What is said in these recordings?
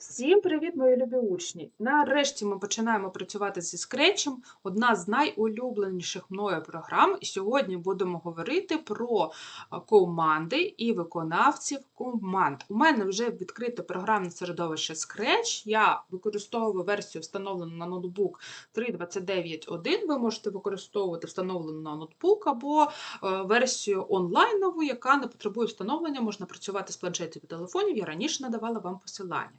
Всім привіт, мої любі учні! Нарешті ми починаємо працювати зі Scratch, одна з найулюбленіших мною програм. І сьогодні будемо говорити про команди і виконавців команд. У мене вже відкрите програмне середовище Scratch. Я використовую версію, встановлену на ноутбук 3.29.1. Ви можете використовувати встановлену на ноутбук або е, версію онлайнову, яка не потребує встановлення, можна працювати з планшетів і телефонів. Я раніше надавала вам посилання.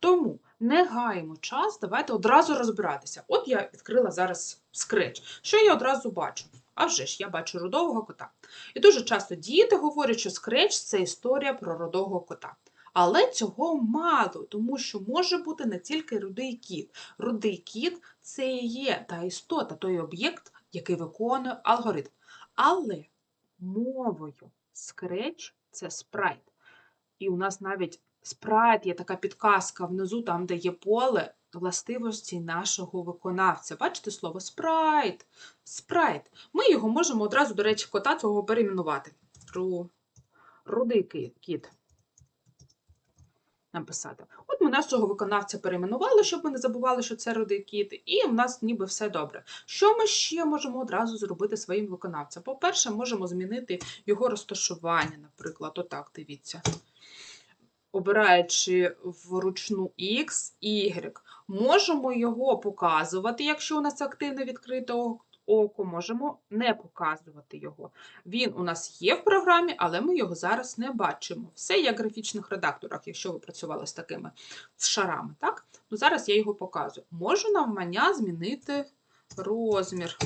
Тому не гаємо час, давайте одразу розбиратися. От я відкрила зараз Scratch. Що я одразу бачу? А вже ж я бачу рудового кота. І дуже часто діти говорять, що Scratch – це історія про рудого кота. Але цього мало, тому що може бути не тільки рудий кіт. Рудий кіт це і є та істота, той об'єкт, який виконує алгоритм. Але мовою Scratch – це спрайт. І у нас навіть спрайт є така підказка внизу, там, де є поле властивості нашого виконавця. Бачите слово спрайт. Спрайт. Ми його можемо одразу, до речі, кота цього перейменувати. Ру... Рудий кіт. Написати. От ми нашого виконавця перейменували, щоб ми не забували, що це рудий кіт, і в нас ніби все добре. Що ми ще можемо одразу зробити своїм виконавцем? По-перше, можемо змінити його розташування, наприклад, отак, дивіться обираючи вручну X, Y, можемо його показувати, якщо у нас активне відкрите око, можемо не показувати його. Він у нас є в програмі, але ми його зараз не бачимо. Все є в графічних редакторах, якщо ви працювали з такими з шарами. Так? Ну, зараз я його показую. Можу навмання змінити розмір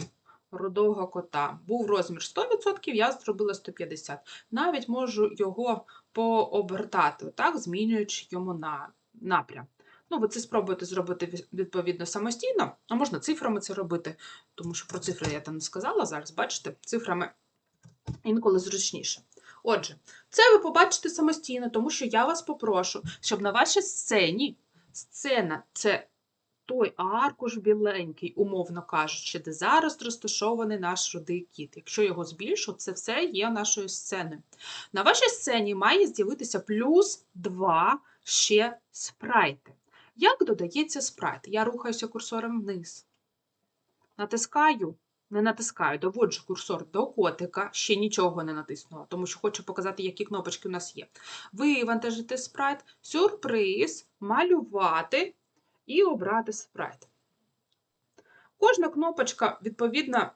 рудого кота. Був розмір 100%, я зробила 150%. Навіть можу його пообертати, так, змінюючи йому на напрям. Ну, ви це спробуєте зробити відповідно самостійно, а можна цифрами це робити, тому що про цифри я там не сказала зараз, бачите, цифрами інколи зручніше. Отже, це ви побачите самостійно, тому що я вас попрошу, щоб на вашій сцені, сцена це той аркуш біленький, умовно кажучи, де зараз розташований наш рудий кіт. Якщо його збільшу, це все є нашою сценою. На вашій сцені має з'явитися плюс 2 ще спрайти. Як додається спрайт? Я рухаюся курсором вниз. Натискаю, не натискаю, доводжу курсор до котика, ще нічого не натиснула, тому що хочу показати, які кнопочки у нас є. Вивантажити спрайт, сюрприз, малювати і обрати спрайт. Кожна кнопочка, відповідно,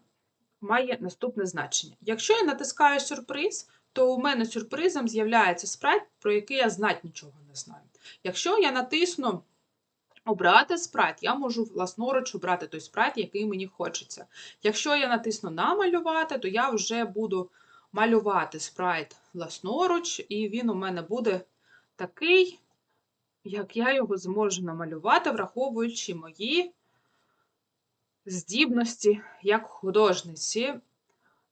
має наступне значення. Якщо я натискаю сюрприз, то у мене сюрпризом з'являється спрайт, про який я знати нічого не знаю. Якщо я натисну обрати спрайт, я можу власноруч обрати той спрайт, який мені хочеться. Якщо я натисну намалювати, то я вже буду малювати спрайт власноруч, і він у мене буде такий, як я його зможу намалювати, враховуючи мої здібності як художниці,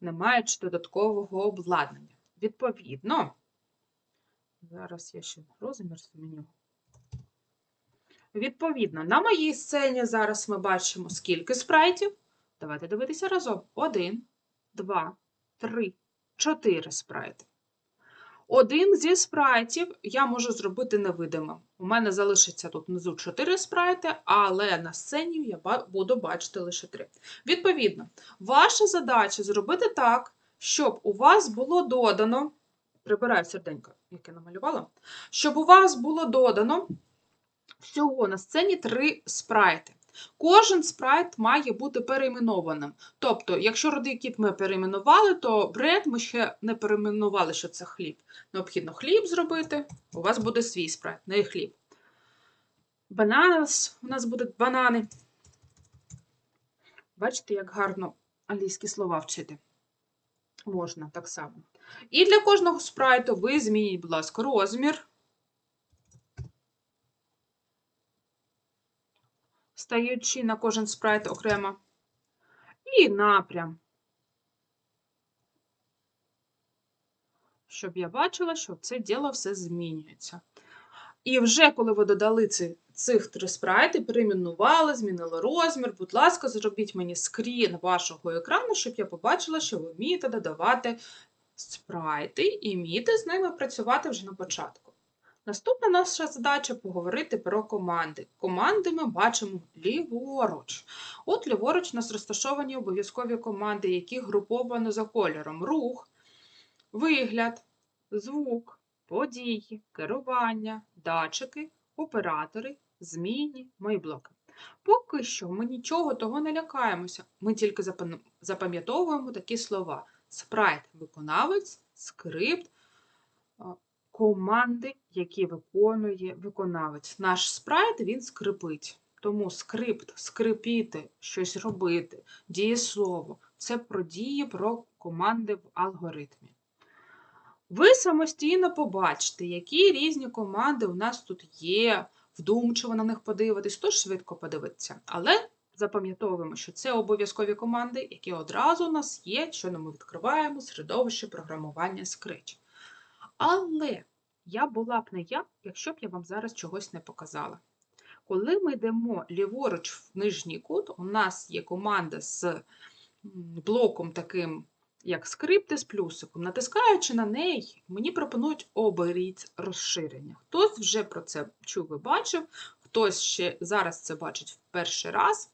не маючи додаткового обладнання. Відповідно, зараз я ще розмір зміню. Відповідно, на моїй сцені зараз ми бачимо скільки спрайтів. Давайте дивитися разом. Один, два, три, чотири спрайти. Один зі спрайтів я можу зробити невидимим. У мене залишиться тут внизу 4 спрайти, але на сцені я буду бачити лише 3. Відповідно, ваша задача зробити так, щоб у вас було додано, прибираю серденько, яке намалювала, щоб у вас було додано всього на сцені 3 спрайти. Кожен спрайт має бути перейменованим. Тобто, якщо рудий кіт ми перейменували, то бред ми ще не перейменували, що це хліб. Необхідно хліб зробити, у вас буде свій спрайт, не хліб. Бананас, у нас будуть банани. Бачите, як гарно англійські слова вчити. Можна так само. І для кожного спрайту ви змініть, будь ласка, розмір. Стаючи на кожен спрайт окремо. І напрям. Щоб я бачила, що це діло все змінюється. І вже коли ви додали ці, цих три спрайти, перейменували, змінили розмір, будь ласка, зробіть мені скрін вашого екрану, щоб я побачила, що ви вмієте додавати спрайти і вмієте з ними працювати вже на початку. Наступна наша задача поговорити про команди. Команди ми бачимо ліворуч. От ліворуч у нас розташовані обов'язкові команди, які груповано за кольором: рух, вигляд, звук, події, керування, датчики, оператори, змінні, майблоки. Поки що ми нічого того не лякаємося. Ми тільки запам'ятовуємо такі слова: спрайт виконавець, скрипт, команди, які виконує виконавець. Наш спрайт він скрипить. Тому скрипт, скрипіти, щось робити, дієслово це про дії, про команди в алгоритмі. Ви самостійно побачите, які різні команди у нас тут є, вдумчиво на них подивитись, то швидко подивитися. Але запам'ятовуємо, що це обов'язкові команди, які одразу у нас є, щойно ми відкриваємо середовище програмування Scratch. Але я була б не я, якщо б я вам зараз чогось не показала. Коли ми йдемо ліворуч в нижній кут, у нас є команда з блоком таким, як скрипти з плюсиком. Натискаючи на неї, мені пропонують оберіть розширення. Хтось вже про це чув і бачив, хтось ще зараз це бачить в перший раз.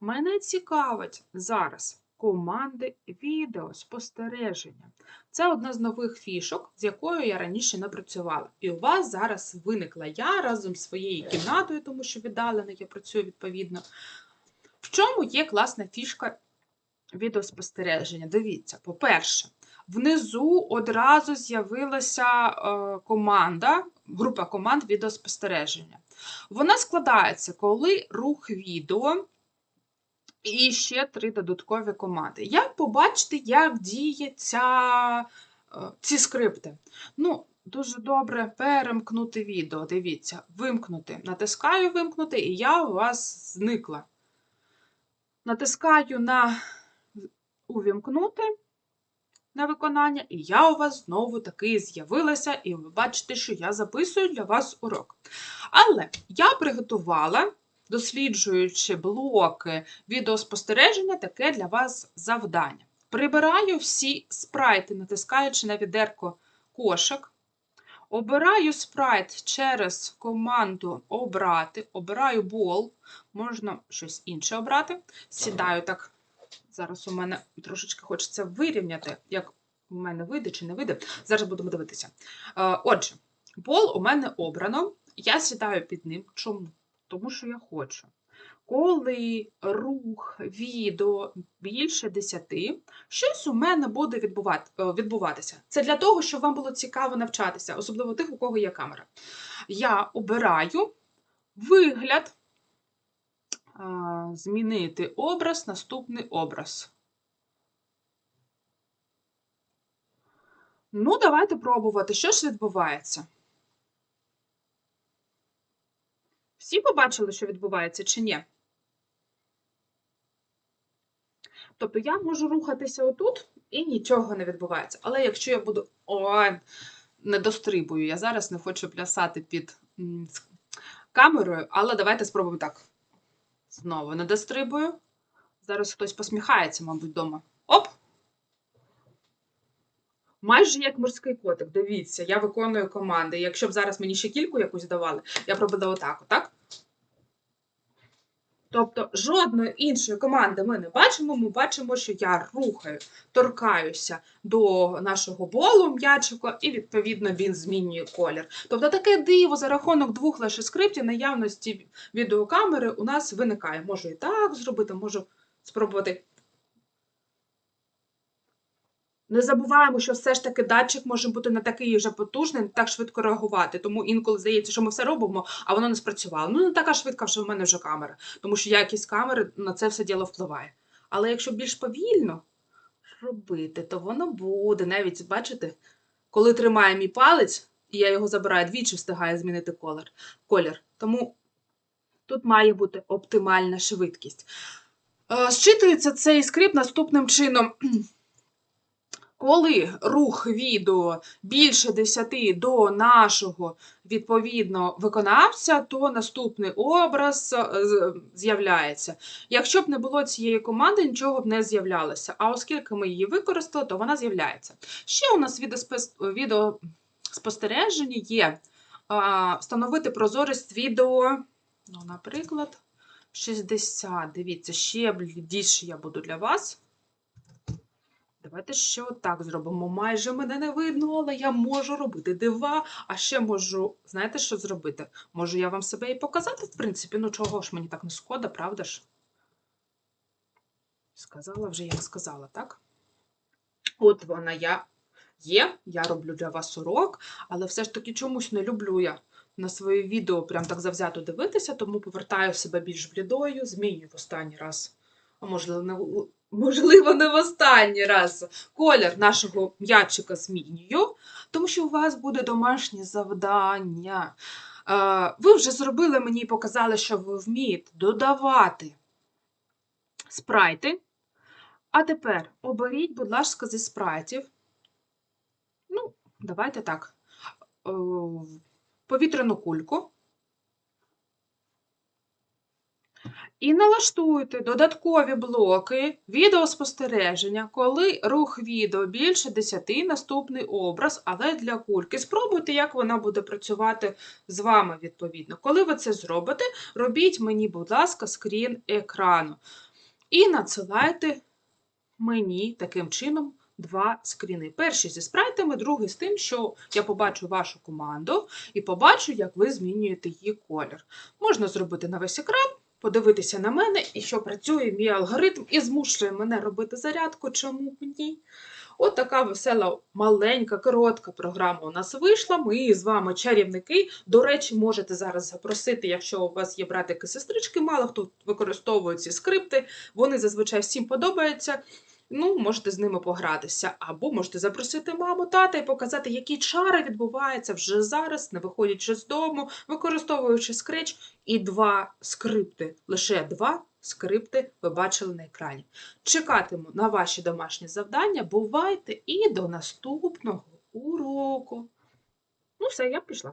Мене цікавить зараз команди відеоспостереження. Це одна з нових фішок, з якою я раніше не працювала. І у вас зараз виникла я разом з своєю кімнатою, тому що віддалено я працюю відповідно. В чому є класна фішка відеоспостереження? Дивіться, по-перше, внизу одразу з'явилася е, команда, група команд відеоспостереження. Вона складається, коли рух відео і ще три додаткові команди. Як побачити, як діє ця, е, ці скрипти? Ну, дуже добре перемкнути відео. Дивіться, вимкнути. Натискаю вимкнути, і я у вас зникла. Натискаю на увімкнути на виконання, і я у вас знову таки з'явилася, і ви бачите, що я записую для вас урок. Але я приготувала, досліджуючи блоки відеоспостереження, таке для вас завдання. Прибираю всі спрайти, натискаючи на відерко кошик. Обираю спрайт через команду Обрати, обираю бол, можна щось інше обрати. Сідаю так. Зараз у мене трошечки хочеться вирівняти, як у мене вийде чи не вийде. Зараз будемо дивитися. Е, Отже, бол у мене обрано. Я сідаю під ним. Чому? Тому що я хочу. Коли рух відео більше 10, щось у мене буде е, відбуватися. Це для того, щоб вам було цікаво навчатися, особливо тих, у кого є камера. Я обираю вигляд, змінити образ, наступний образ. Ну, давайте пробувати, що ж відбувається. Всі побачили, що відбувається, чи ні? Тобто я можу рухатися отут і нічого не відбувається. Але якщо я буду. Ой, не дострибую, я зараз не хочу плясати під камерою, але давайте спробуємо так. Знову не дострибую. Зараз хтось посміхається, мабуть, вдома. Оп! Майже як морський котик. Дивіться, я виконую команди. Якщо б зараз мені ще кільку якусь давали, я б робила отак, отак. Тобто жодної іншої команди ми не бачимо. Ми бачимо, що я рухаю, торкаюся до нашого болу м'ячика, і відповідно він змінює колір. Тобто таке диво за рахунок двох лише скриптів наявності відеокамери у нас виникає. Можу і так зробити, можу спробувати. Не забуваємо, що все ж таки датчик може бути не такий вже потужний, не так швидко реагувати. Тому інколи здається, що ми все робимо, а воно не спрацювало. Ну, не така швидка, вже в мене вже камера, тому що якість камери на це все діло впливає. Але якщо більш повільно робити, то воно буде. Навіть, бачите, коли тримає мій палець, і я його забираю, двічі встигає змінити колір. колір. Тому тут має бути оптимальна швидкість. Е, Зчитується цей скрипт наступним чином. Коли рух відео більше 10 до нашого відповідно виконавця, то наступний образ е, з'являється. Якщо б не було цієї команди, нічого б не з'являлося. А оскільки ми її використали, то вона з'являється. Ще у нас відеоспостереження є встановити прозорість відео. Ну, наприклад, 60. Дивіться, ще більше я буду для вас. Давайте ще отак зробимо. Майже мене не видно, але я можу робити дива. А ще можу, знаєте, що зробити? Можу я вам себе і показати, в принципі. Ну, чого ж мені так не шкода, правда ж? Сказала вже, як сказала, так? От вона я є, я роблю для вас урок, але все ж таки чомусь не люблю я на своє відео прям так завзято дивитися, тому повертаю себе більш блідою, змінюю в останній раз. А можливо, можливо, не в останній раз. Колір нашого м'ячика змінюю, тому що у вас буде домашнє завдання. Е, ви вже зробили мені і показали, що ви вмієте додавати спрайти. А тепер оберіть, будь ласка, зі спрайтів. Ну, давайте так. Е, Повітряну кульку. І налаштуйте додаткові блоки відеоспостереження, коли рух відео більше 10 наступний образ, але для кульки. Спробуйте, як вона буде працювати з вами відповідно. Коли ви це зробите, робіть мені, будь ласка, скрін екрану. І надсилайте мені таким чином два скріни. Перший зі спрайтами, другий з тим, що я побачу вашу команду і побачу, як ви змінюєте її колір. Можна зробити на весь екран, подивитися на мене, і що працює мій алгоритм і змушує мене робити зарядку, чому б ні. От така весела, маленька, коротка програма у нас вийшла. Ми з вами чарівники. До речі, можете зараз запросити, якщо у вас є братики сестрички, мало хто використовує ці скрипти. Вони зазвичай всім подобаються. Ну, можете з ними погратися, або можете запросити маму, тата і показати, які чари відбуваються вже зараз, не виходячи з дому, використовуючи скреч і два скрипти. Лише два скрипти ви бачили на екрані. Чекатиму на ваші домашні завдання. Бувайте і до наступного уроку. Ну, все, я пішла.